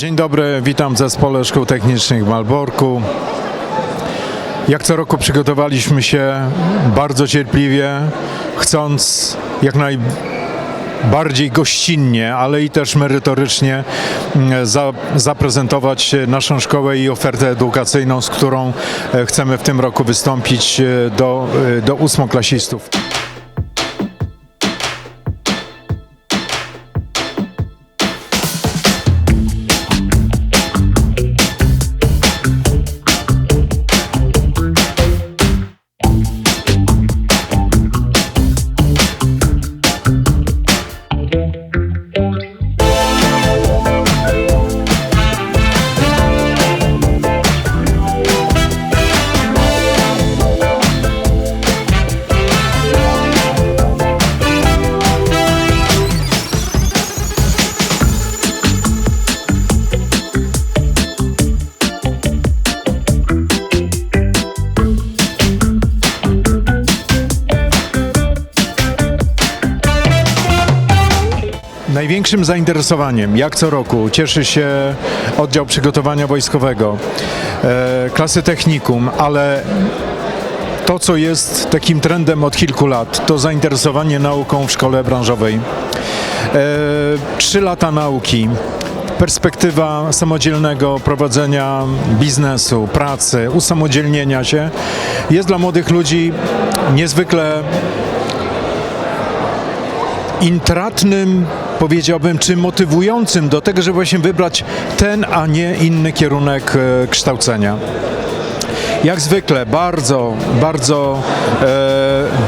Dzień dobry, witam w Zespole Szkół Technicznych w Malborku. Jak co roku przygotowaliśmy się bardzo cierpliwie, chcąc jak najbardziej gościnnie, ale i też merytorycznie mm, za, zaprezentować naszą szkołę i ofertę edukacyjną, z którą e, chcemy w tym roku wystąpić e, do, e, do ósmoklasistów. Największym zainteresowaniem, jak co roku, cieszy się oddział przygotowania wojskowego, e, klasy technikum, ale to, co jest takim trendem od kilku lat, to zainteresowanie nauką w szkole branżowej. E, Trzy lata nauki, perspektywa samodzielnego prowadzenia biznesu, pracy, usamodzielnienia się jest dla młodych ludzi niezwykle intratnym, powiedziałbym, czy motywującym do tego, żeby właśnie wybrać ten, a nie inny kierunek e, kształcenia. Jak zwykle bardzo, bardzo e,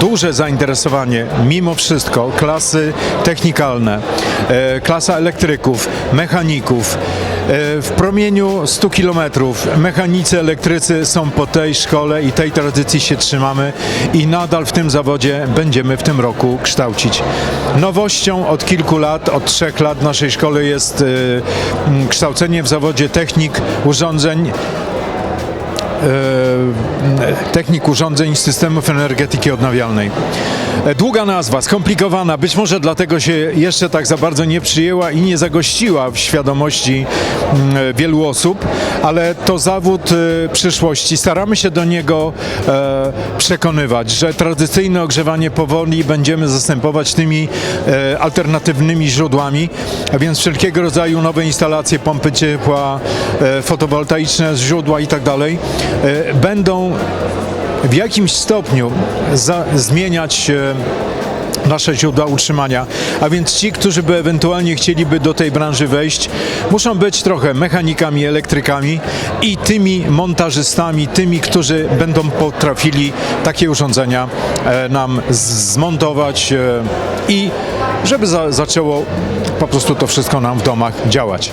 duże zainteresowanie, mimo wszystko, klasy technikalne, e, klasa elektryków, mechaników. E, w promieniu 100 kilometrów mechanicy, elektrycy są po tej szkole i tej tradycji się trzymamy i nadal w tym zawodzie będziemy w tym roku kształcić. Nowością od kilku lat, od trzech lat naszej szkole jest e, kształcenie w zawodzie technik urządzeń e, technik urządzeń systemów energetyki odnawialnej. E, Długa nazwa, skomplikowana, być może dlatego się jeszcze tak za bardzo nie przyjęła i nie zagościła w świadomości mm, wielu osób, ale to zawód e, przyszłości. Staramy się do niego e, przekonywać, że tradycyjne ogrzewanie powoli będziemy zastępować tymi e, alternatywnymi źródłami, a więc wszelkiego rodzaju nowe instalacje, pompy ciepła, e, fotowoltaiczne źródła i tak e, będą w jakimś stopniu za, zmieniać e, nasze źródła utrzymania. A więc ci, którzy by ewentualnie chcieliby do tej branży wejść, muszą być trochę mechanikami, elektrykami i tymi montażystami, tymi, którzy będą potrafili takie urządzenia e, nam zmontować e, i żeby za, zaczęło po prostu to wszystko nam w domach działać.